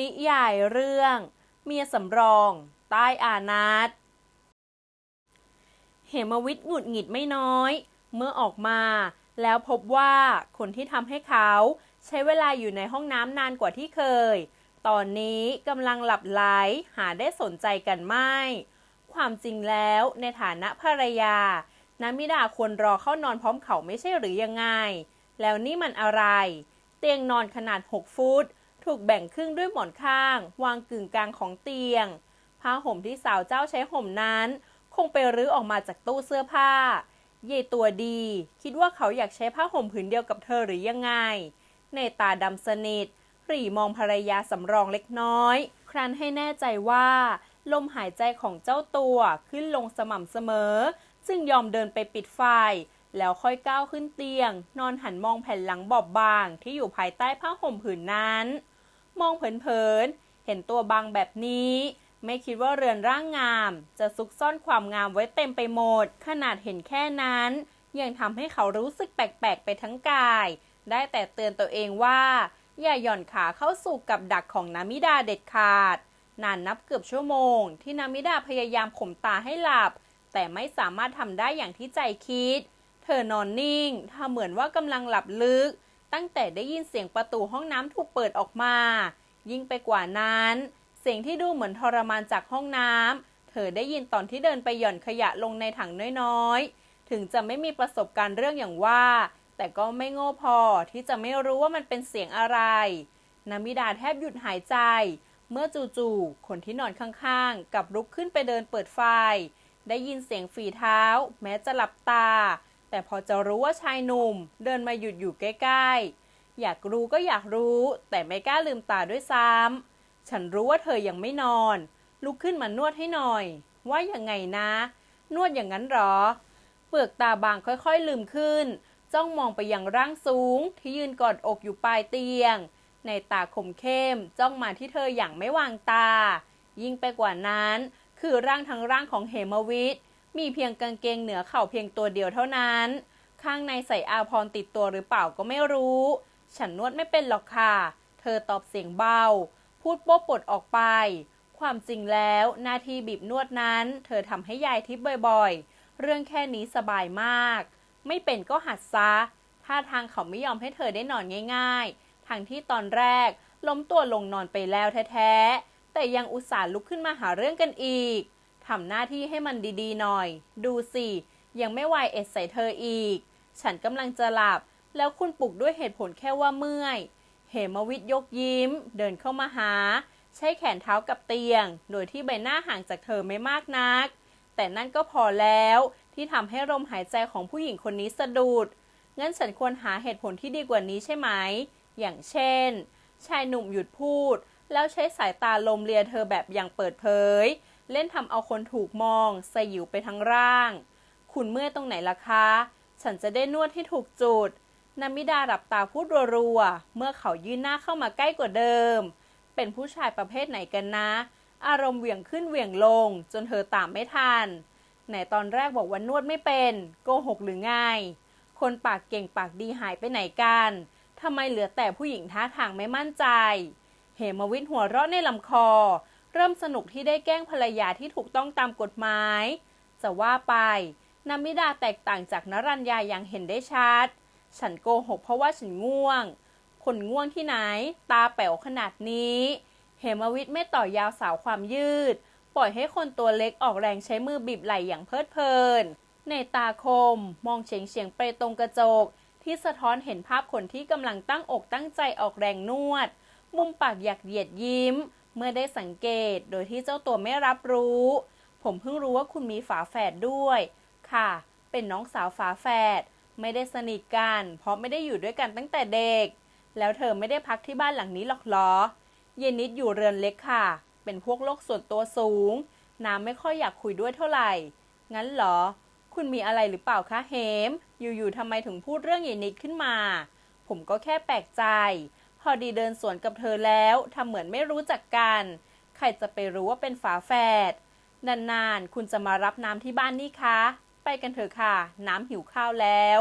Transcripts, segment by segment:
นิยายเรื่อง เมียสำรอง ใต้อานัตเหมวิทย์หงุดหงิดไม่น้อย เมื่อออกมา แล้วพบว่าคนที่ทำให้เขาใช้เวลาอยู่ในห้องน้ำนานกว่าที่เคย ตอนนี้กำลังหลับไหลหาได้สนใจกันไม่ ความจริงแล้วในฐานะภรรยานามิดาควรรอเข้านอนพร้อมเขาไม่ใช่หรือยังไง แล้วนี่มันอะไร เตียงนอนขนาด 6 ฟุต ถูกแบ่งครึ่งด้วยหมอนข้าง วางกึ่งกลางของเตียง ผ้าห่มที่สาวเจ้าใช้ห่มนั้น คงไปรื้อออกมาจากตู้เสื้อผ้า เย่ตัวดี คิดว่าเขาอยากใช้ผ้าห่มผืนเดียวกับเธอหรือยังไง ในตาดำสนิทหรี่มองภรรยาสำรองเล็กน้อย ครั้นให้แน่ใจว่า ลมหายใจของเจ้าตัวขึ้นลงสม่ำเสมอ จึงยอมเดินไปปิดไฟแล้วค่อยก้าวขึ้นเตียง นอนหันมองแผ่นหลังบอบบางที่อยู่ภายใต้ผ้าห่มผืนนั้น มองเผินๆ เห็นตัวบางแบบนี้ ไม่คิดว่าเรือนร่างงาม จะซุกซ่อนความงามไว้เต็มไปหมด ขนาดเห็นแค่นั้น ยังทำให้เขารู้สึกแปลกๆ ไปทั้งกาย ได้แต่เตือนตัวเองว่า อย่าหย่อนขาเข้าสู่กับดักของนามิดาเด็ดขาด นานนับเกือบชั่วโมง ที่นามิดาพยายามข่มตาให้หลับ แต่ไม่สามารถทำได้อย่างที่ใจคิด เธอนอนนิ่งทำเหมือนว่ากำลังหลับลึก ตั้งแต่ได้ยินเสียงประตูห้องน้ำถูกเปิดออกมา ยิ่งไปกว่านั้น เสียงที่ดูเหมือนทรมานจากห้องน้ำเธอได้ยินตอนที่เดินไปหย่อนขยะลงในถังน้อยๆ ถึงจะไม่มีประสบการณ์เรื่องอย่างว่า แต่ก็ไม่โง่พอที่จะไม่รู้ว่ามันเป็นเสียงอะไรนามิดาแทบหยุดหายใจ เมื่อจู่ๆคนที่นอนข้างๆ กับลุกขึ้นไปเดินเปิดไฟ ได้ยินเสียงฝีเท้า แม้จะหลับตา แต่พอจะรู้ว่าชายหนุ่มเดินมาหยุดอยู่ใกล้ๆ อยากรู้ก็อยากรู้ แต่ไม่กล้าลืมตาด้วยซ้ำฉันรู้ว่าเธอยังไม่นอน ลุกขึ้นมานวดให้หน่อย ว่าอยังไงนะ นวดอย่างนั้นหรอ เปลือกตาบางค่อยๆลืมขึ้น จ้องมองไปยังร่างสูง ที่ยืนกอดอกอยู่ปลายเตียง ในตาคมเข้ม จ้องมาที่เธออย่างไม่วางตา ยิ่งไปกว่านั้น คือร่างทั้งร่างของเหมวิทย์ มีเพียงกางเกงเหนือเข่าเพียงตัวเดียวเท่านั้น ข้างในใส่อาพรติดตัวหรือเปล่าก็ไม่รู้ ฉันนวดไม่เป็นหรอกค่ะ เธอตอบเสียงเบา พูดโป๊ะปดออกไป ความจริงแล้วหน้าที่บีบนวดนั้น เธอทำให้ยายทิพย์บ่อยๆ เรื่องแค่นี้สบายมาก ไม่เป็นก็หัดซะท่าทางเขาไม่ยอมให้เธอได้นอนง่าย ๆ ทั้งที่ตอนแรกล้มตัวลงนอนไปแล้วแท้ๆ แต่ยังอุตส่าห์ลุกขึ้นมาหาเรื่องกันอีก ทำหน้าที่ให้มันดีๆหน่อย ดูสิ ยังไม่วายเอ็ดใส่เธออีก ฉันกำลังจะหลับ แล้วคุณปลุกด้วยเหตุผลแค่ว่าเมื่อย เหมวิทย์ยกยิ้ม เดินเข้ามาหา ใช้แขนเท้ากับเตียง โดยที่ใบหน้าห่างจากเธอไม่มากนัก แต่นั่นก็พอแล้วที่ทำให้ลมหายใจของผู้หญิงคนนี้สะดุด งั้นฉันควรหาเหตุผลที่ดีกว่านี้ใช่ไหม อย่างเช่น ชายหนุ่มหยุดพูด แล้วใช้สายตาลมเลียเธอแบบอย่างเปิดเผย เล่นทำเอาคนถูกมองสยิวไปทั้งร่าง คุณเมื่อตรงไหนล่ะคะ ฉันจะได้นวดให้ถูกจุดนามิดาหลับตาพูดรัวๆ เมื่อเขายื่นหน้าเข้ามาใกล้กว่าเดิม เป็นผู้ชายประเภทไหนกันนะ อารมณ์เหวี่ยงขึ้นเหวี่ยงลง จนเธอตามไม่ทัน ไหนตอนแรกบอกว่านวดไม่เป็น โกหกหรือไง คนปากเก่งปากดีหายไปไหนกันทำไมเหลือแต่ผู้หญิงท่าทางไม่มั่นใจ เหมวิทหัวเราะในลำคอ เริ่มสนุกที่ได้แกล้งภรรยาที่ถูกต้องตามกฎหมาย จะว่าไปนามิดาแตกต่างจากนรัญญาอย่างเห็นได้ชัด ฉันโกหกเพราะว่าฉันง่วง คนง่วงที่ไหน ตาแป๋วขนาดนี้ เหมวิทย์ไม่ต่อยาวสาวความยืด ปล่อยให้คนตัวเล็กออกแรงใช้มือบีบไหล่อย่างเพลิดเพลิน ในตาคม มองเฉียงเฉียงๆไปตรงกระจก ที่สะท้อนเห็นภาพคนที่กำลังตั้งอกตั้งใจออกแรงนวด มุมปากหยักเหยียดยิ้ม เมื่อได้สังเกตโดยที่เจ้าตัวไม่รับรู้ ผมเพิ่งรู้ว่าคุณมีฝาแฝดด้วย ค่ะ เป็นน้องสาวฝาแฝดไม่ได้สนิทกัน เพราะไม่ได้อยู่ด้วยกันตั้งแต่เด็ก แล้วเธอไม่ได้พักที่บ้านหลังนี้หรอกหรอ เยนนิดอยู่เรือนเล็กค่ะ เป็นพวกโลกส่วนตัวสูง น้ำไม่ค่อยอยากคุยด้วยเท่าไหร่ งั้นเหรอ คุณมีอะไรหรือเปล่าคะเฮม อยู่ๆทำไมถึงพูดเรื่องเยนนิดขึ้นมา ผมก็แค่แปลกใจ พอดีเดินสวนกับเธอแล้วทำเหมือนไม่รู้จักกัน ใครจะไปรู้ว่าเป็นฝาแฝด นานๆ คุณจะมารับน้ำที่บ้านนี่คะ ไปกันเถอะค่ะ น้ำหิวข้าวแล้ว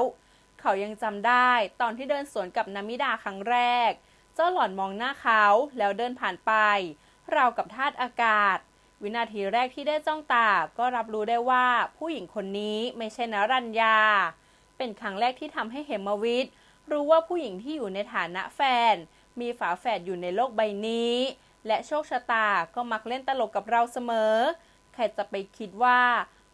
เขายังจำได้ตอนที่เดินสวนกับนามิดาครั้งแรก เจ้าหล่อนมองหน้าเขาแล้วเดินผ่านไป เรากับธาตุอากาศ วินาทีแรกที่ได้จ้องตา ก็รับรู้ได้ว่าผู้หญิงคนนี้ไม่ใช่นรัญญา เป็นครั้งแรกที่ทำให้เหมวิทย์ รู้ว่าผู้หญิงที่อยู่ในฐานะแฟน มีฝาแฝดอยู่ในโลกใบนี้ และโชคชะตาก็มักเล่นตลกกับเราเสมอ ใครจะไปคิดว่า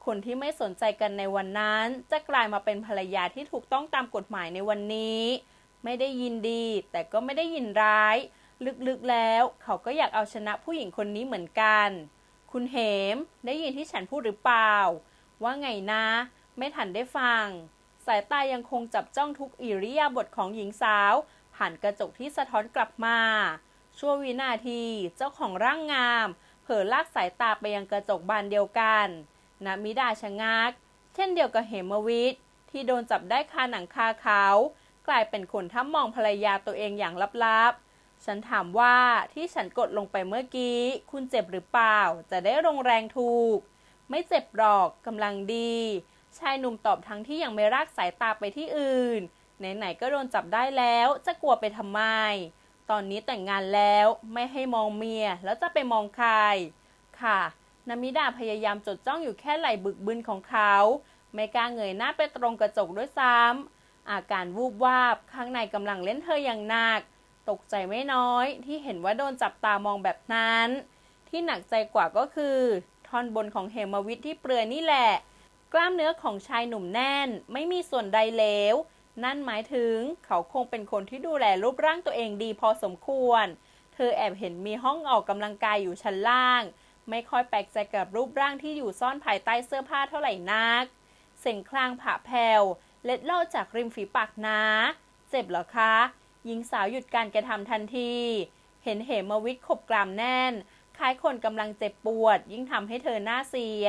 คนที่ไม่สนใจกันในวันนั้น จะกลายมาเป็นภรรยาที่ถูกต้องตามกฎหมายในวันนี้ ไม่ได้ยินดี แต่ก็ไม่ได้ยินร้าย ลึกๆแล้วเขาก็อยากเอาชนะผู้หญิงคนนี้เหมือนกัน คุณเหมได้ยินที่ฉันพูดหรือเปล่า ว่าไงนะ ไม่ทันได้ฟัง สายตายังคงจับจ้องทุกอิริยาบถของหญิงสาว ผ่านกระจกที่สะท้อนกลับมา ชั่ววินาทีเจ้าของร่างงาม เผลอลากสายตาไปยังกระจกบานเดียวกันนามิดาชะงัก เช่นเดียวกับเหมวิทที่โดนจับได้คาหนังคาเขา กลายเป็นคนถ้ามองภรรยาตัวเองอย่างลับๆ ฉันถามว่าที่ฉันกดลงไปเมื่อกี้ คุณเจ็บหรือเปล่า จะได้ลงแรงถูก ไม่เจ็บหรอกกำลังดี ชายหนุ่มตอบทั้งที่ยังไม่รากสายตาไปที่อื่น ไหนๆก็โดนจับได้แล้ว จะกลัวไปทำไม ตอนนี้แต่งงานแล้วไม่ให้มองเมียแล้วจะไปมองใคร ค่ะ นามิดาพยายามจดจ้องอยู่แค่ไหล่บึกบึนของเขา ไม่กล้าเงยหน้าไปตรงกระจกด้วยซ้ำอาการวูบวาบข้างในกำลังเล่นเธออย่างหนัก ตกใจไม่น้อยที่เห็นว่าโดนจับตามองแบบนั้น ที่หนักใจกว่าก็คือ ท่อนบนของเหมวิทที่เปลือยนี่แหละ กล้ามเนื้อของชายหนุ่มแน่น ไม่มีส่วนใดเลว นั่นหมายถึงเขาคงเป็นคนที่ดูแลรูปร่างตัวเองดีพอสมควร เธอแอบเห็นมีห้องออกกำลังกายอยู่ชั้นล่าง ไม่ค่อยแปลกใจกับรูปร่างที่อยู่ซ่อนภายใต้เสื้อผ้าเท่าไหร่นัก เสียงคลางผ่าแผ่วเล็ดลอดจากริมฝีปากนาเจ็บเหรอคะ หญิงสาวหยุดการกระทำทันที เห็นเหมวิทย์ขบกรามแน่น คล้ายคนกำลังเจ็บปวด ยิ่งทำให้เธอหน้าเสีย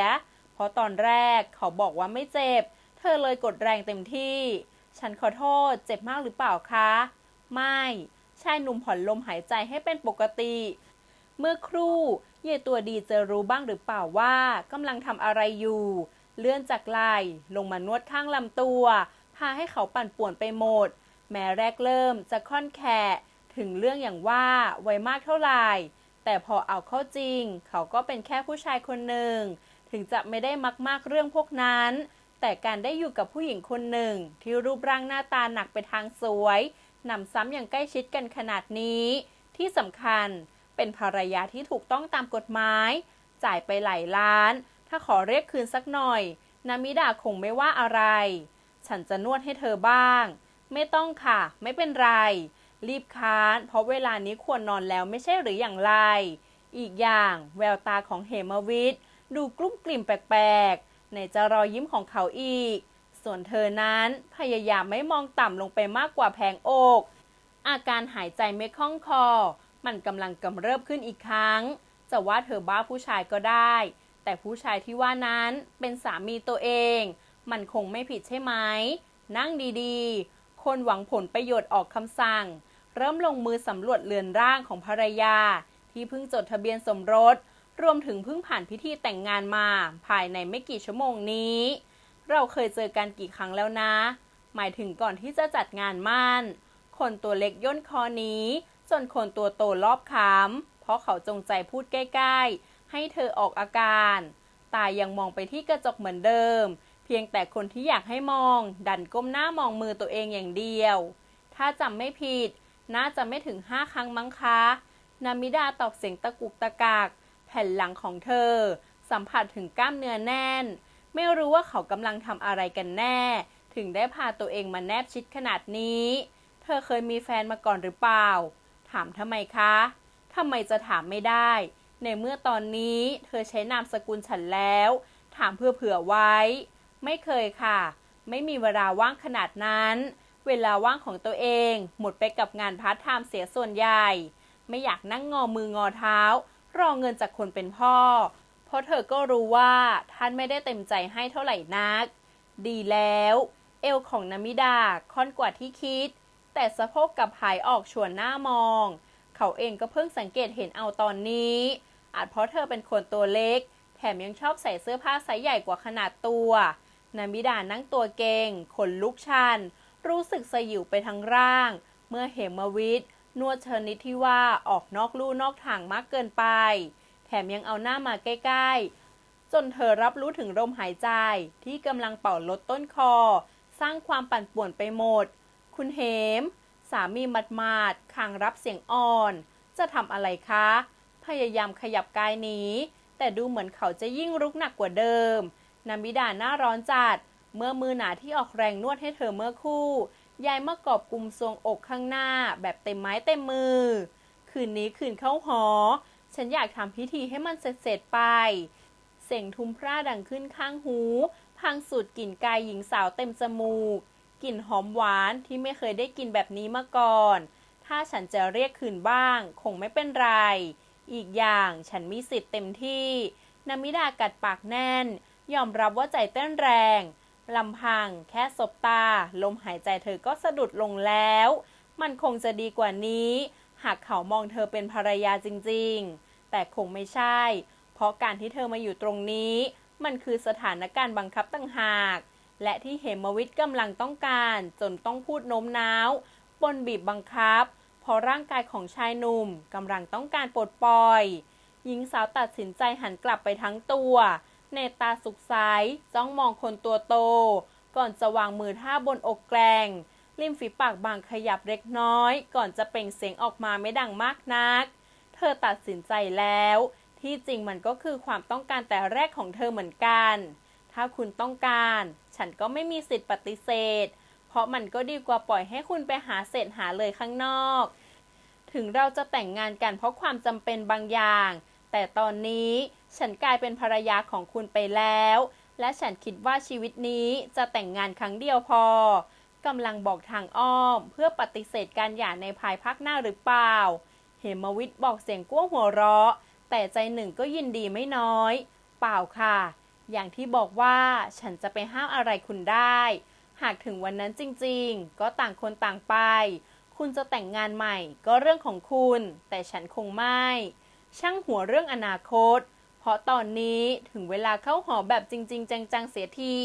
เพราะตอนแรกเขาบอกว่าไม่เจ็บ เธอเลยกดแรงเต็มที่ ฉันขอโทษ เจ็บมากหรือเปล่าคะ ไม่ ชายหนุ่มผ่อนลมหายใจให้เป็นปกติ เมื่อครู่เยตัวดีจะรู้บ้างหรือเปล่าว่ากำลังทำอะไรอยู่ เลื่อนจากไหล่ลงมานวดข้างลำตัว พาให้เขาปั่นป่วนไปหมด แม้แรกเริ่มจะค่อนแค่ถึงเรื่องอย่างว่าไวมากเท่าไหร่ แต่พอเอาเข้าจริง เขาก็เป็นแค่ผู้ชายคนหนึ่ง ถึงจะไม่ได้มักมากเรื่องพวกนั้น แต่การได้อยู่กับผู้หญิงคนหนึ่ง ที่รูปร่างหน้าตาหนักไปทางสวยนำซ้ำอย่างใกล้ชิดกันขนาดนี้ ที่สำคัญเป็นภรรยาที่ถูกต้องตามกฎหมาย จ่ายไปหลายล้าน ถ้าขอเรียกคืนสักหน่อย นามิดาคงไม่ว่าอะไร ฉันจะนวดให้เธอบ้าง ไม่ต้องค่ะ ไม่เป็นไร รีบค้าน เพราะเวลานี้ควรนอนแล้วไม่ใช่หรืออย่างไร อีกอย่างแววตาของเหมวิทย์ ดูกลุ้มกลิ่มแปลกๆ ในจะรอยยิ้มของเขาอีก ส่วนเธอนั้นพยายามไม่มองต่ำลงไปมากกว่าแผงอก อาการหายใจไม่คล่องคอ มันกำลังกำเริบขึ้นอีกครั้ง จะว่าเธอบ้าผู้ชายก็ได้ แต่ผู้ชายที่ว่านั้นเป็นสามีตัวเอง มันคงไม่ผิดใช่ไหม นั่งดีๆ คนหวังผลประโยชน์ออกคำสั่ง เริ่มลงมือสำรวจเรือนร่างของภรรยา ที่เพิ่งจดทะเบียนสมรส รวมถึงเพิ่งผ่านพิธีแต่งงานมาภายในไม่กี่ชั่วโมงนี้ เราเคยเจอกันกี่ครั้งแล้วนะ หมายถึงก่อนที่จะจัดงานมั่น คนตัวเล็กย่นคอนี้ จนคนตัวโตรอบขำเพราะเขาจงใจพูดใกล้ๆ ให้เธอออกอาการ ตายังมองไปที่กระจกเหมือนเดิม เพียงแต่คนที่อยากให้มอง ดันก้มหน้ามองมือตัวเองอย่างเดียว ถ้าจำไม่ผิด น่าจะไม่ถึงห้าครั้งมั้งคะ นามิดาตอบเสียงตะกุกตะกาก ผ่นหลังของเธอ สัมผัสถึงกล้ามเนื้อแน่น ไม่รู้ว่าเขากำลังทำอะไรกันแน่ ถึงได้พาตัวเองมาแนบชิดขนาดนี้ เธอเคยมีแฟนมาก่อนหรือเปล่า ถามทำไมคะทำไมจะถามไม่ได้ ในเมื่อตอนนี้เธอใช้นามสกุลฉันแล้ว ถามเพื่อเผื่อไว้ ไม่เคยค่ะ ไม่มีเวลาว่างขนาดนั้น เวลาว่างของตัวเอง หมดไปกับงานพาร์ทไทม์เสียส่วนใหญ่ ไม่อยากนั่งงอมืองอเท้า รอเงินจากคนเป็นพ่อ เพราะเธอก็รู้ว่าท่านไม่ได้เต็มใจให้เท่าไหร่นัก ดีแล้ว เอวของนามิดาค่อนกว่าที่คิด แต่สะโพกกับหายออกชวนหน้ามอง เขาเองก็เพิ่งสังเกตเห็นเอาตอนนี้ อาจเพราะเธอเป็นคนตัวเล็ก แถมยังชอบใส่เสื้อผ้าไซส์ใหญ่กว่าขนาดตัวนามิดานั่งตัวเกงขนลุกชัน รู้สึกสยิวไปทั้งร่าง เมื่อเหมวิทย์ นวดชนิดที่ว่าออกนอกลู่นอกทางมากเกินไป แถมยังเอาหน้ามาใกล้ ๆ จนเธอรับรู้ถึงลมหายใจที่กำลังเป่าลดต้นคอ สร้างความปั่นป่วนไปหมด คุณเหม สามีมัดมาดคางรับเสียงอ่อน จะทำอะไรคะ พยายามขยับกายหนีแต่ดูเหมือนเขาจะยิ่งรุกหนักกว่าเดิมนามิดาหน้าร้อนจัด เมื่อมือหนาที่ออกแรงนวดให้เธอเมื่อคู่ ยายมากอบกุมทรงอกข้างหน้า แบบเต็มไม้เต็มมือ คืนนี้คืนเข้าหอ ฉันอยากทำพิธีให้มันเสร็จๆไป เสียงทุ้มพร่าดังขึ้นข้างหู พังสูดกลิ่นกายหญิงสาวเต็มจมูก กลิ่นหอมหวานที่ไม่เคยได้กินแบบนี้มาก่อน ถ้าฉันจะเรียกคืนบ้าง คงไม่เป็นไร อีกอย่างฉันมีสิทธิ์เต็มที่ นามิดากัดปากแน่น ยอมรับว่าใจเต้นแรง ลำพังแค่สบตา ลมหายใจเธอก็สะดุดลงแล้ว มันคงจะดีกว่านี้ หากเขามองเธอเป็นภรรยาจริงๆ แต่คงไม่ใช่ เพราะการที่เธอมาอยู่ตรงนี้ มันคือสถานการณ์บังคับต่างหาก และที่เหมวิทย์กำลังต้องการจนต้องพูดโน้มน้าวปนบีบบังคับ เพราะร่างกายของชายหนุ่มกำลังต้องการปลดปล่อย หญิงสาวตัดสินใจหันกลับไปทั้งตัว เนตาสุขใสจ้องมองคนตัวโต ก่อนจะวางมือท่าบนอกแกลงริมฝีปากบางขยับเล็กน้อย ก่อนจะเปล่งเสียงออกมาไม่ดังมากนัก เธอตัดสินใจแล้ว ที่จริงมันก็คือความต้องการแต่แรกของเธอเหมือนกัน ถ้าคุณต้องการ ฉันก็ไม่มีสิทธิ์ปฏิเสธ เพราะมันก็ดีกว่าปล่อยให้คุณไปหาเศษหาเลยข้างนอก ถึงเราจะแต่งงานกันเพราะความจำเป็นบางอย่าง แต่ตอนนี้ ฉันกลายเป็นภรรยาของคุณไปแล้ว และฉันคิดว่าชีวิตนี้จะแต่งงานครั้งเดียวพอกำลังบอกทางอ้อม เพื่อปฏิเสธการหย่าในภายภาคหน้าหรือเปล่า เหมวิทย์บอกเสียงก้วงหัวเราะ แต่ใจหนึ่งก็ยินดีไม่น้อย เปล่าค่ะ อย่างที่บอกว่าฉันจะไปห้ามอะไรคุณได้ หากถึงวันนั้นจริงๆ ก็ต่างคนต่างไป คุณจะแต่งงานใหม่ก็เรื่องของคุณ แต่ฉันคงไม่ ช่างหัวเรื่องอนาคต ราะตอนนี้ถึงเวลาเข้าหอแบบจริง ๆ จังๆเสียที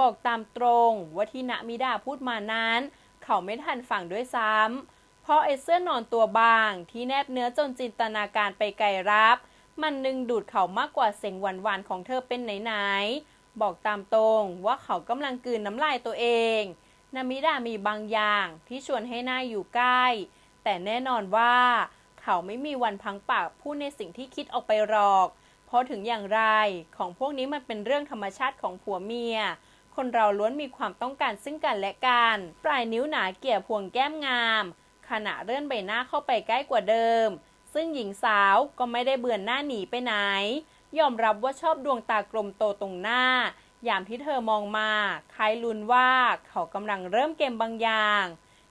บอกตามตรงว่าที่ณมิดาพูดมานั้น เขาไม่ทันฟังด้วยซ้ำเพราะไอเสื้อนอนตัวบางที่แนบเนื้อจนจินตนาการไปไกลรับ มันดึงดูดเขามากกว่าเสียงหวานๆของเธอเป็นไหนๆบอกตามตรงว่าเขากำลังกลืนน้ำลายตัวเองนามิดามีบางอย่างที่ชวนให้หน่าอยู่ใกล้ แต่แน่นอนว่า เขาไม่มีวันพังปากพูดในสิ่งที่คิดออกไปหรอก เพราะถึงอย่างไรของพวกนี้มันเป็นเรื่องธรรมชาติของผัวเมีย คนเราล้วนมีความต้องการซึ่งกันและกัน ปลายนิ้วหนาเกี่ยพวงแก้มงาม ขณะเลื่อนใบหน้าเข้าไปใกล้กว่าเดิม ซึ่งหญิงสาวก็ไม่ได้เบือนหน้าหนีไปไหน ยอมรับว่าชอบดวงตากลมโตตรงหน้า ยามที่เธอมองมาคล้ายลุนว่าเขากำลังเริ่มเกมบางอย่าง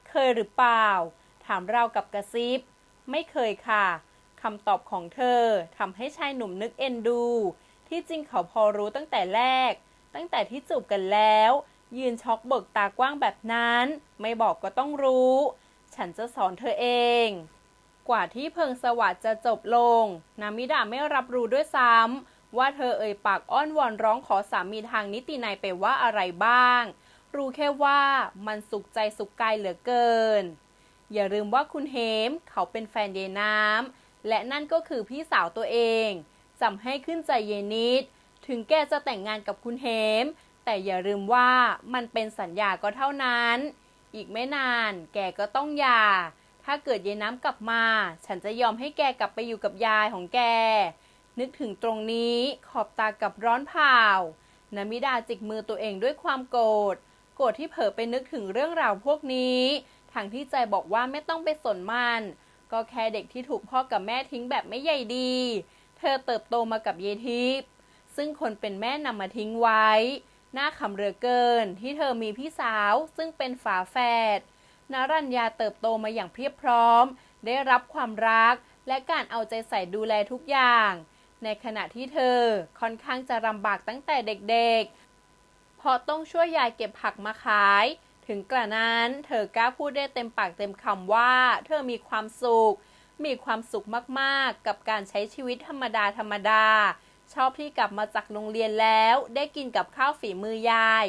เคยหรือเปล่า ถามเรากับกระซิบ ไม่เคยค่ะ คำตอบของเธอทำให้ชายหนุ่มนึกเอ็นดู ที่จริงเขาพอรู้ตั้งแต่แรก ตั้งแต่ที่จูบกันแล้ว ยืนช็อกเบิกตากว้างแบบนั้น ไม่บอกก็ต้องรู้ ฉันจะสอนเธอเอง กว่าที่เพิงสวัสด์จะจบลง นามิดาไม่รับรู้ด้วยซ้ำว่าเธอเอ่ยปากอ้อนวอนร้องขอสามีทางนิตินัยไปว่าอะไรบ้าง รู้แค่ว่ามันสุขใจสุขกายเหลือเกิน อย่าลืมว่าคุณเฮมเขาเป็นแฟนเยายน้ำ และนั่นก็คือพี่สาวตัวเองจำให้ขึ้นใจเยนิด ถึงแกจะแต่งงานกับคุณเฮม แต่อย่าลืมว่ามันเป็นสัญญาก็เท่านั้น อีกไม่นานแกก็ต้องหย่า ถ้าเกิดเยน้ำกลับมา ฉันจะยอมให้แกกลับไปอยู่กับยายของแก นึกถึงตรงนี้ขอบตากับร้อนเผานามิดาจิกมือตัวเองด้วยความโกรธ โกรธที่เผลอไปนึกถึงเรื่องราวพวกนี้ทางที่ใจบอกว่าไม่ต้องไปสนมัน ก็แค่เด็กที่ถูกพ่อกับแม่ทิ้งแบบไม่ใหญ่ดี เธอเติบโตมากับเยทิพย์ซึ่งคนเป็นแม่นำมาทิ้งไว้ หน้าขำเรือเกินที่เธอมีพี่สาวซึ่งเป็นฝาแฝดนารัญญาเติบโตมาอย่างเพียบพร้อม ได้รับความรักและการเอาใจใส่ดูแลทุกอย่าง ในขณะที่เธอค่อนข้างจะลำบากตั้งแต่เด็กๆ เพราะต้องช่วยยายเก็บผักมาขาย ถึงกระนั้น เธอกล้าพูดได้เต็มปากเต็มคำว่า เธอมีความสุข มีความสุขมากๆ กับการใช้ชีวิตธรรมดาธรรมดา ชอบที่กลับมาจากโรงเรียนแล้ว ได้กินกับข้าวฝีมือยาย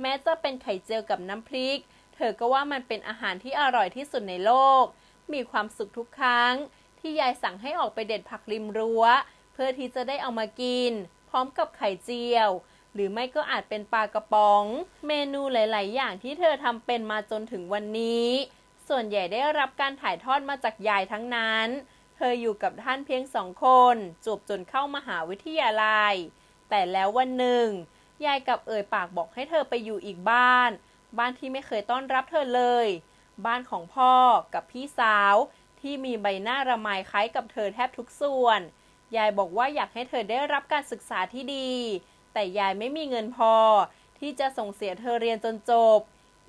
แม้จะเป็นไข่เจียวกับน้ำพริก เธอก็ว่ามันเป็นอาหารที่อร่อยที่สุดในโลก มีความสุขทุกครั้ง ที่ยายสั่งให้ออกไปเด็ดผักริมรั้ว เพื่อที่จะได้เอามากิน พร้อมกับไข่เจียว หรือไม่ก็อาจเป็นปลากระป๋อง เมนูหลาย ๆ อย่างที่เธอทำเป็นมาจนถึงวันนี้ ส่วนใหญ่ได้รับการถ่ายทอดมาจากยายทั้งนั้น เธออยู่กับท่านเพียงสองคนจบจนเข้ามหาวิทยาลัย แต่แล้ววันหนึ่ง ยายกับเอ่ยปากบอกให้เธอไปอยู่อีกบ้าน บ้านที่ไม่เคยต้อนรับเธอเลย บ้านของพ่อกับพี่สาวที่มีใบหน้าระไมคล้ายกับเธอแทบทุกส่วน ยายบอกว่าอยากให้เธอได้รับการศึกษาที่ดี แต่ยายไม่มีเงินพอ ที่จะส่งเสียเธอเรียนจนจบ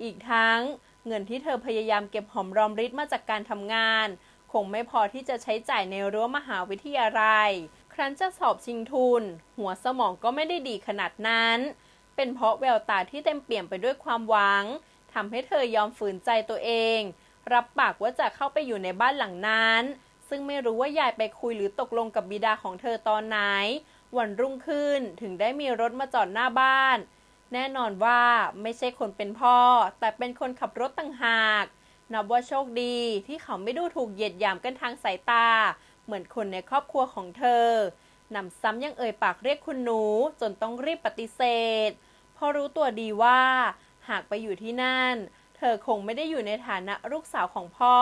อีกทั้งเงินที่เธอพยายามเก็บหอมรอมริบมาจากการทำงาน คงไม่พอที่จะใช้จ่ายในรั้วมหาวิทยาลัย ครั้นจะสอบชิงทุน หัวสมองก็ไม่ได้ดีขนาดนั้น เป็นเพราะแววตาที่เต็มเปี่ยมไปด้วยความหวังทำให้เธอยอมฝืนใจตัวเอง รับปากว่าจะเข้าไปอยู่ในบ้านหลังนั้น ซึ่งไม่รู้ว่ายายไปคุยหรือตกลงกับบิดาของเธอตอนไหน วันรุ่งขึ้นถึงได้มีรถมาจอดหน้าบ้าน แน่นอนว่าไม่ใช่คนเป็นพ่อ แต่เป็นคนขับรถต่างหาก นับว่าโชคดีที่เขาไม่ดูถูกเหยียดหยามกันทางสายตา เหมือนคนในครอบครัวของเธอนำซ้ำยังเอ่ยปากเรียกคุณหนู จนต้องรีบปฏิเสธ เพราะรู้ตัวดีว่า หากไปอยู่ที่นั่น เธอคงไม่ได้อยู่ในฐานะลูกสาวของพ่อ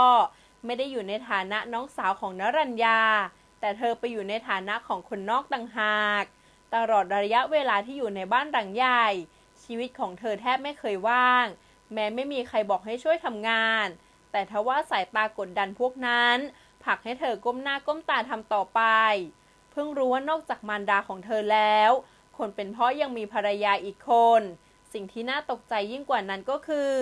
ไม่ได้อยู่ในฐานะน้องสาวของนรัญญา แต่เธอไปอยู่ในฐานะของคนนอกต่างหาก ตลอดระยะเวลาที่อยู่ในบ้านหลังใหญ่ ชีวิตของเธอแทบไม่เคยว่าง แม้ไม่มีใครบอกให้ช่วยทำงาน แต่ทว่าสายตากดดันพวกนั้นผลักให้เธอก้มหน้าก้มตาทำต่อไป เพิ่งรู้ว่านอกจากมารดาของเธอแล้ว คนเป็นพ่อยังมีภรรยาอีกคน สิ่งที่น่าตกใจยิ่งกว่านั้นก็คือ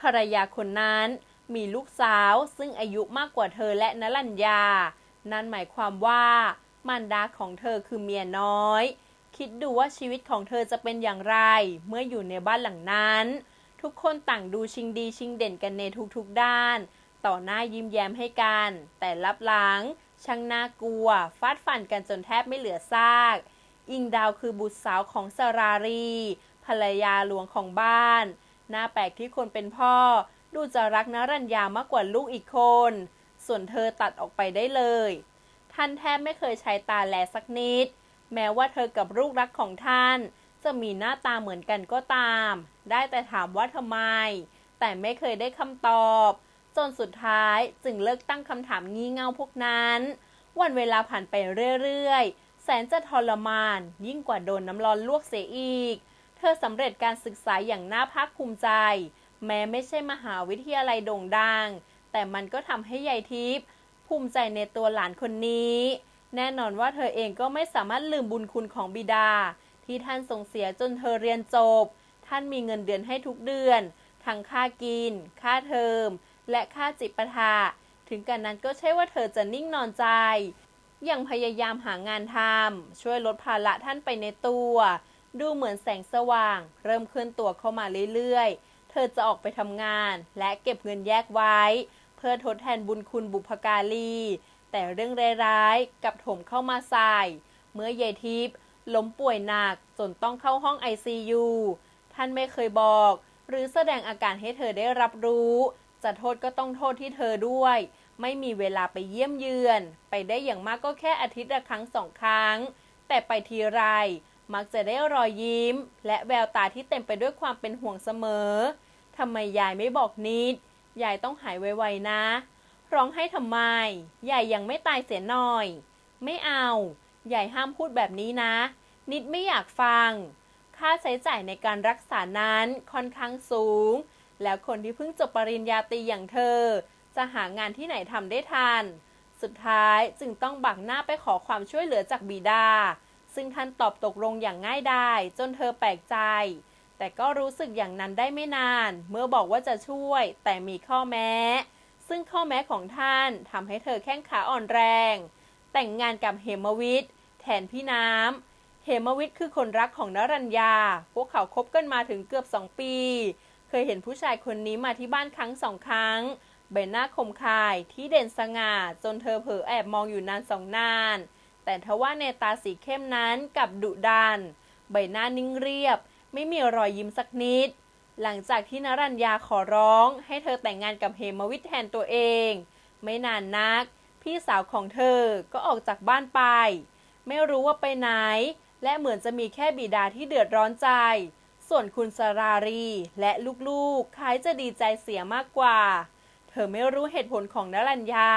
ภรรยาคนนั้นมีลูกสาวซึ่งอายุมากกว่าเธอและนลัญญา นั่นหมายความว่ามารดาของเธอคือเมียน้อย คิดดูว่าชีวิตของเธอจะเป็นอย่างไร เมื่ออยู่ในบ้านหลังนั้น ทุกคนต่างดูชิงดีชิงเด่นกันในทุกๆด้าน ต่อหน้ายิ้มแย้มให้กัน แต่ลับหลังช่างน่ากลัว ฟาดฟันกันจนแทบไม่เหลือซาก อิงดาวคือบุตรสาวของสรารี ภรรยาหลวงของบ้าน น่าแปลกที่คนเป็นพ่อ ดูจะรักนรัญญามากกว่าลูกอีกคน ส่วนเธอตัดออกไปได้เลย ท่านแทบไม่เคยใช้ตาแลสักนิด แม้ว่าเธอกับลูกรักของท่าน จะมีหน้าตาเหมือนกันก็ตาม ได้แต่ถามว่าทำไม แต่ไม่เคยได้คำตอบ จนสุดท้ายจึงเลิกตั้งคำถามงี่เง่าพวกนั้น วันเวลาผ่านไปเรื่อยๆ แสนจะทรมาน ยิ่งกว่าโดนน้ำร้อนลวกเสียอีก เธอสำเร็จการศึกษาอย่างน่าภาคภูมิใจ แม้ไม่ใช่มหาวิทยาลัยโด่งดัง แต่มันก็ทำให้ยายทิพย์ภูมิใจในตัวหลานคนนี้ แน่นอนว่าเธอเองก็ไม่สามารถลืมบุญคุณของบิดา ที่ท่านส่งเสียจนเธอเรียนจบ ท่านมีเงินเดือนให้ทุกเดือน ทั้งค่ากิน ค่าเทอม และค่าจิปาถะถึงกันนั้นก็ใช่ว่าเธอจะนิ่งนอนใจ ยังพยายามหางานทำช่วยลดภาระท่านไปในตัว ดูเหมือนแสงสว่าง เริ่มเคลื่อนตัวเข้ามาเรื่อยๆ เธอจะออกไปทำงาน และเก็บเงินแยกไว้เพื่อทดแทนบุญคุณบุพการี แต่เรื่องร้ายๆกับถมเข้ามาใส่ เมื่อยายทิพย์ล้มป่วยหนักจนต้องเข้าห้อง ICU ท่านไม่เคยบอก หรือแสดงอาการให้เธอได้รับรู้ จะโทษก็ต้องโทษที่เธอด้วย ไม่มีเวลาไปเยี่ยมเยือน ไปได้อย่างมากก็แค่อาทิตย์ละครั้งสองครั้ง แต่ไปทีไร มักจะได้รอยยิ้ม และแววตาที่เต็มไปด้วยความเป็นห่วงเสมอทำไมยายไม่บอกนิด ยายต้องหายไวๆนะ ร้องให้ทำไม ยายยังไม่ตายเสียหน่อย ไม่เอา ยายห้ามพูดแบบนี้นะ นิดไม่อยากฟัง ค่าใช้จ่ายในการรักษานั้นค่อนข้างสูง แล้วคนที่เพิ่งจบปริญญาตรีอย่างเธอ จะหางานที่ไหนทำได้ทัน สุดท้ายจึงต้องบักหน้าไปขอความช่วยเหลือจากบิดา ซึ่งท่านตอบตกลงอย่างง่ายดายจนเธอแปลกใจ แต่ก็รู้สึกอย่างนั้นได้ไม่นาน เมื่อบอกว่าจะช่วย แต่มีข้อแม้ ซึ่งข้อแม้ของท่านทำให้เธอแข้งขาอ่อนแรง แต่งงานกับเหมวิทย์แทนพี่น้ำเหมวิทย์คือคนรักของนรัญญา พวกเขาคบกันมาถึงเกือบสองปี เคยเห็นผู้ชายคนนี้มาที่บ้านครั้งสองครั้ง ใบหน้าคมคายที่เด่นสง่าจนเธอเผลอแอบมองอยู่นานสองนาน แต่ทว่าในตาสีเข้มนั้นกับดุดัน ใบหน้านิ่งเรียบ ไม่มีรอยยิ้มสักนิด หลังจากที่นรัญญาขอร้อง ให้เธอแต่งงานกับเหมวิทย์แทนตัวเอง ไม่นานนัก พี่สาวของเธอก็ออกจากบ้านไป ไม่รู้ว่าไปไหน และเหมือนจะมีแค่บิดาที่เดือดร้อนใจ ส่วนคุณสรารีและลูกๆคล้ายจะดีใจเสียมากกว่า เธอไม่รู้เหตุผลของนรัญญา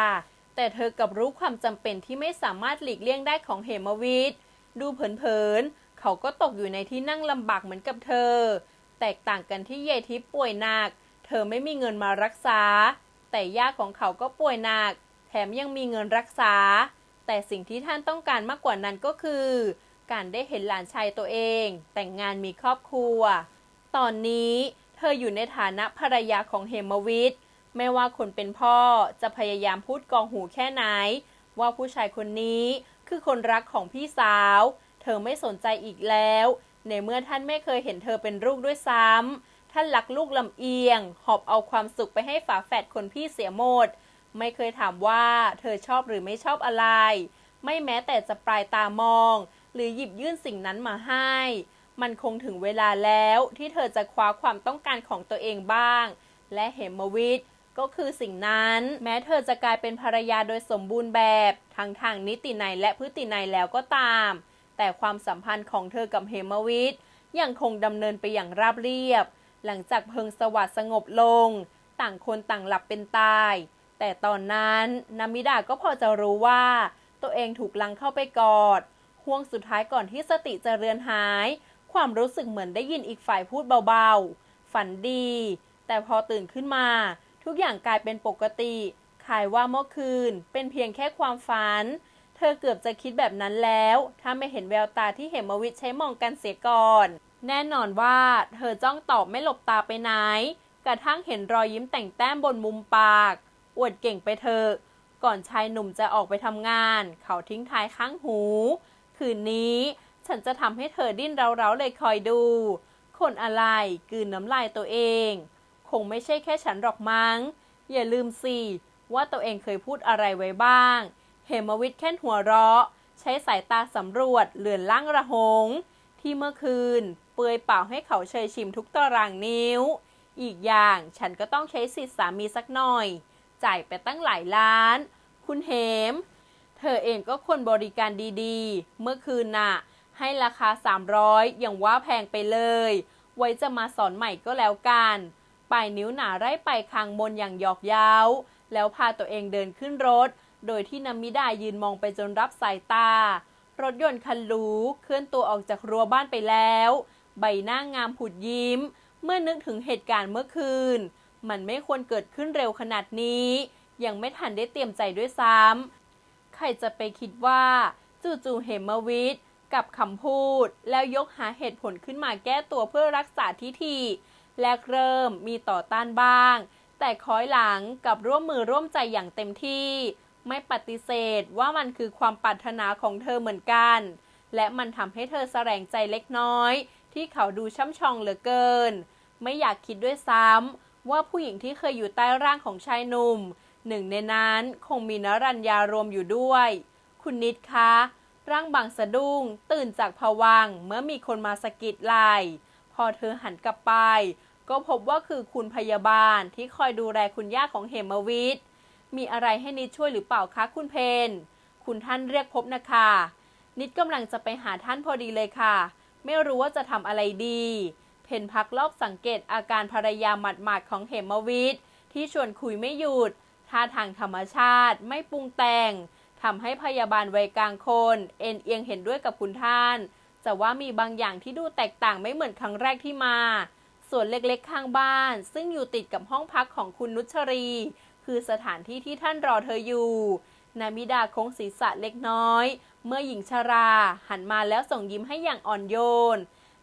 แต่เธอกับรู้ความจำเป็นที่ไม่สามารถหลีกเลี่ยงได้ของเหมวิทย์ดูเผินๆ เขาก็ตกอยู่ในที่นั่งลำบากเหมือนกับเธอ แตกต่างกันที่เยทิพย์ป่วยหนัก เธอไม่มีเงินมารักษา แต่ย่าของเขาก็ป่วยหนัก แถมยังมีเงินรักษา แต่สิ่งที่ท่านต้องการมากกว่านั้นก็คือ การได้เห็นหลานชายตัวเอง แต่งงานมีครอบครัว ตอนนี้เธออยู่ในฐานะภรรยาของเหมวิทย์ไม่ว่าคนเป็นพ่อจะพยายามพูดกองหูแค่ไหน ว่าผู้ชายคนนี้คือคนรักของพี่สาว เธอไม่สนใจอีกแล้ว ในเมื่อท่านไม่เคยเห็นเธอเป็นลูกด้วยซ้ำท่านรักลูกลำเอียง หอบเอาความสุขไปให้ฝาแฝดคนพี่เสียหมด ไม่เคยถามว่าเธอชอบหรือไม่ชอบอะไร ไม่แม้แต่จะปลายตามอง หรือหยิบยื่นสิ่งนั้นมาให้ มันคงถึงเวลาแล้วที่เธอจะคว้าความต้องการของตัวเองบ้าง และเหมวิทย์ก็คือสิ่งนั้น แม้เธอจะกลายเป็นภรรยาโดยสมบูรณ์แบบ ทั้งทางนิตินัยและพฤตินัยแล้วก็ตาม แต่ความสัมพันธ์ของเธอกับเหมวิทย์ยังคงดำเนินไปอย่างราบเรียบ หลังจากเพิงสวัสดสงบลง ต่างคนต่างหลับเป็นตาย แต่ตอนนั้นนามิดาก็พอจะรู้ว่า ตัวเองถูกลังเข้าไปกอดห่วงสุดท้ายก่อนที่สติจะเรือนหาย ความรู้สึกเหมือนได้ยินอีกฝ่ายพูดเบาๆ ฝันดี แต่พอตื่นขึ้นมา ทุกอย่างกลายเป็นปกติขายว่าเมื่อคืนเป็นเพียงแค่ความฝัน เธอเกือบจะคิดแบบนั้นแล้ว ถ้าไม่เห็นแววตาที่เหมวิทใช้มองกันเสียก่อน แน่นอนว่าเธอจ้องตอบไม่หลบตาไปไหน กระทั่งเห็นรอยยิ้มแต่งแต้มบนมุมปาก อวดเก่งไปเถอะ ก่อนชายหนุ่มจะออกไปทำงาน เขาทิ้งท้ายข้างหู คืนนี้ฉันจะทำให้เธอดิ้นเร้าๆเลยคอยดู คนอะไรกืนน้ำลายตัวเอง คงไม่ใช่แค่ฉันหรอกมั้ง อย่าลืมสิว่าตัวเองเคยพูดอะไรไว้บ้าง เหมวิทย์แค่นหัวเราะ ใช้สายตาสำรวจเหลือนล่างระหง ที่เมื่อคืน เปลือยเปล่าให้เขาเชยชิมทุกตารางนิ้ว อีกอย่างฉันก็ต้องใช้สิทธิสามีสักหน่อย จ่ายไปตั้งหลายล้าน คุณเหม เธอเองก็ควรบริการดีๆ เมื่อคืนน่ะ ให้ราคา 300 อย่างว่าแพงไปเลย ไว้จะมาสอนใหม่ก็แล้วกันปลายนิ้วหนาไร่ไปคางบนอย่างหยอกเย้า แล้วพาตัวเองเดินขึ้นรถ โดยที่นามิดายืนมองไปจนรับสายตา รถยนต์คันหรูเคลื่อนตัวออกจากรั้วบ้านไปแล้ว ใบหน้างามผุดยิ้ม เมื่อนึกถึงเหตุการณ์เมื่อคืน มันไม่ควรเกิดขึ้นเร็วขนาดนี้ ยังไม่ทันได้เตรียมใจด้วยซ้ำใครจะไปคิดว่าจู่ๆเหมวิทย์กับคำพูด แล้วยกหาเหตุผลขึ้นมาแก้ตัวเพื่อรักษาทิฐิแรกเริ่มมีต่อต้านบ้าง แต่คอยหลังกับร่วมมือร่วมใจอย่างเต็มที่ ไม่ปฏิเสธว่ามันคือความปรารถนาของเธอเหมือนกัน และมันทำให้เธอแสลงใจเล็กน้อย ที่เขาดูช่ำชองเหลือเกิน ไม่อยากคิดด้วยซ้ำว่าผู้หญิงที่เคยอยู่ใต้ร่างของชายหนุ่ม หนึ่งในนั้นคงมีนรัญญารวมอยู่ด้วย คุณนิดคะ ร่างบางสะดุ้ง ตื่นจากผวังเมื่อมีคนมาสะกิดไหลพอเธอหันกลับไป ก็พบว่าคือคุณพยาบาลที่คอยดูแลคุณย่าของเหมวิทย์ มีอะไรให้นิดช่วยหรือเปล่าคะคุณเพนคุณท่านเรียกพบนะคะ นิดกำลังจะไปหาท่านพอดีเลยค่ะ ไม่รู้ว่าจะทำอะไรดี เพนพักรอบสังเกตอาการภรรยาหมาดๆของเหมวิทย์ที่ชวนคุยไม่หยุดท่าทางธรรมชาติไม่ปรุงแต่งทำให้พยาบาลวัยกลางคน เอ็นเอียงเห็นด้วยกับคุณท่าน แต่ว่ามีบางอย่างที่ดูแตกต่างไม่เหมือนครั้งแรกที่มา ส่วนเล็กๆข้างบ้าน ซึ่งอยู่ติดกับห้องพักของคุณนุชรี คือสถานที่ที่ท่านรอเธออยู่ นามิดาโค้งศีรษะเล็กน้อย เมื่อหญิงชรา หันมาแล้วส่งยิ้มให้อย่างอ่อนโยน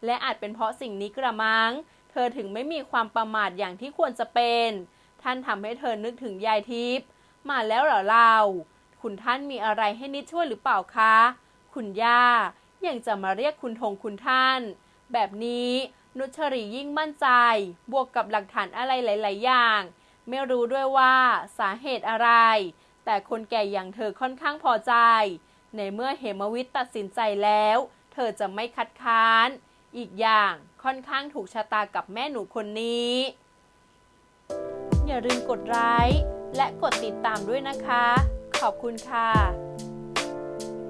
และอาจเป็นเพราะสิ่งนี้กระมัง เธอถึงไม่มีความประมาทอย่างที่ควรจะเป็น ท่านทำให้เธอนึกถึงยายทิพย์มาแล้วเหรอเราคุณท่านมีอะไรให้นิดช่วยหรือเปล่าคะ คุณย่า ยังจะมาเรียกคุณทงคุณท่าน แบบนี้นุชรียิ่งมั่นใจ บวกกับหลักฐานอะไรหลาย ๆ อย่าง ไม่รู้ด้วยว่าสาเหตุอะไร แต่คนแก่อย่างเธอค่อนข้างพอใจ ในเมื่อเหมวิทย์ตัดสินใจแล้ว เธอจะไม่คัดค้าน อีกอย่างค่อนข้างถูกชะตากับแม่หนูคนนี้ อย่าลืมกดไลค์และกดติดตามด้วยนะคะ ขอบคุณค่ะ